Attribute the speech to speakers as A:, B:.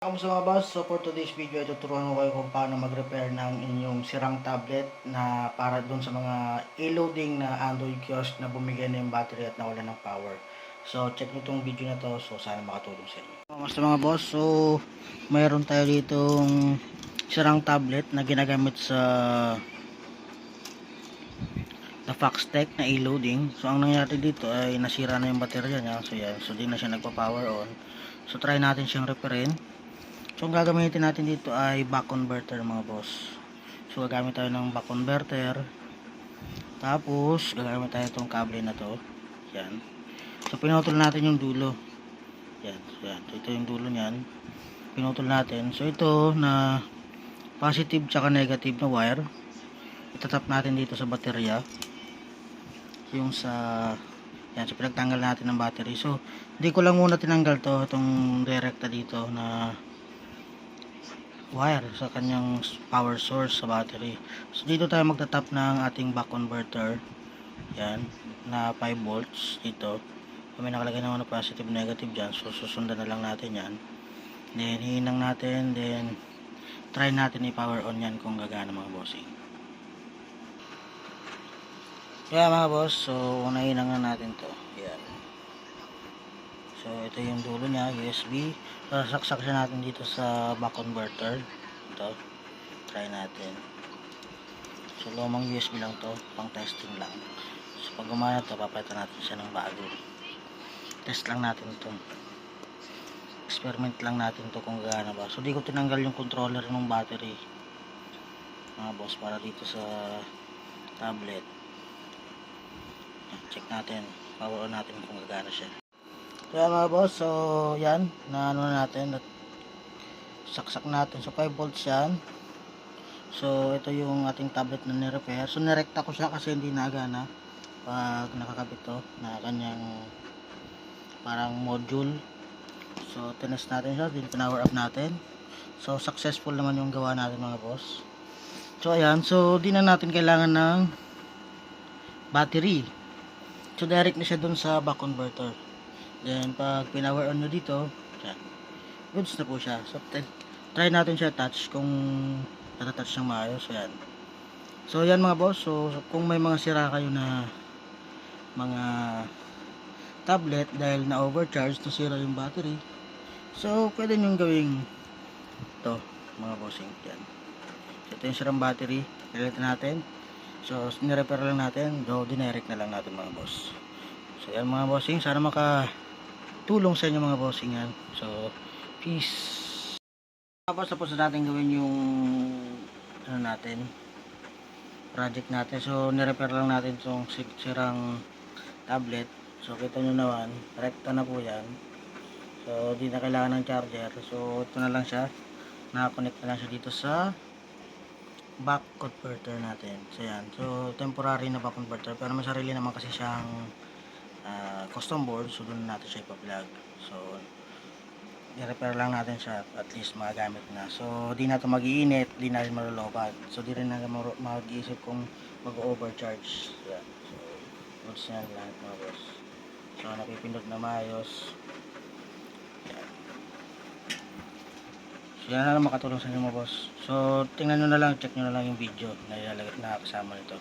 A: Kamusta mga boss? So for today's video, tuturuan ko kayo kung paano mag-repair ng inyong sirang tablet na para dun sa mga e-loading na Android kiosk na bumigay na yung battery at nawala ng power. So check nyo itong video na to, so sana makatulong sa inyo. Kamusta mga boss? So mayroon tayo ditong sirang tablet na ginagamit sa na Foxtech na e-loading. So ang nangyari dito ay nasira na yung baterya niya. So yan, so di na siya nagpa-power on. So try natin siyang repairin. So, ang gagamitin natin dito ay back converter mga boss. So, gagamit tayo ng back converter. Tapos, gagamit tayo itong kable na to. Yan. So, pinutol natin yung dulo. Yan. Yan. So, ito yung dulo niyan. Pinutol natin. So, ito na positive tsaka negative na wire. Itatap natin dito sa baterya. Yung sa yan, so pinagtanggal natin ng battery. So, hindi ko lang muna tinanggal to, itong direkta dito na wire sa kanyang power source sa battery. So dito tayo magtatap ng ating back converter. Yan, na 5 volts dito. May nakalagay naman na positive negative dyan. So susundan na lang natin yan. Then hihinang natin. Then try natin i-power on yan kung gagana mga bossing. Yeah mga boss. So unahin na natin to. Yan. So, ito yung dulo niya, USB. Sasaksak siya natin dito sa back converter. Ito. Try natin. So, lumang USB lang to. Pang testing lang. So, pag gumana to, papalitan natin siya ng bago. Test lang natin to. Experiment lang natin to kung gana ba. So, di ko tinanggal yung controller ng battery. Mga boss, para dito sa tablet. Check natin. Power on natin kung gagana siya. Kaya mga boss, so yan, na ano na natin, at saksak natin. So 5 volts yan. So ito yung ating tablet na ni-repair. So nirekta ko siya kasi hindi nagana pag nakakabit to na kanyang parang module. So tinest natin siya, din power up natin. So successful naman yung gawa natin mga boss. So ayan, so di na natin kailangan ng battery. So direct na siya dun sa back converter. Then, pag pinower on nyo dito, yan. Goods na po siya. So, try natin siya touch kung natatouch siyang maayos. Yan. So, yan mga boss. So, kung may mga sira kayo na mga tablet dahil na overcharge, nasira yung battery. So, pwede nyo gawing to mga bossing. Yan. So, ito yung sirang battery. Nilitin natin. So, nirepair lang natin. Do, dinirect na lang natin mga boss. So, yan mga bossing. Sana maka tulong sa inyo mga bossing yan. So, peace. Tapos tapos na natin gawin yung ano natin project natin. So, nirepair lang natin itong si- sirang tablet. So, kita nyo naman, rekta na po yan. So, di na kailangan ng charger. So, ito na lang siya. Nakakonect na lang siya dito sa back converter natin. So, yan. So, temporary na back converter. Pero may sarili naman kasi siyang ah, custom board so doon natin siya ipa-plug so i-repair lang natin siya at least magagamit na. So di na ito mag-iinit di na rin malulobat so di rin na mag-iisip kung mag-overcharge. Yeah. so goods na lahat mga boss. So napipindot na maayos. So yan na lang makatulong sa inyo mga boss. So tingnan nyo na lang check nyo na lang yung video na na kasama nito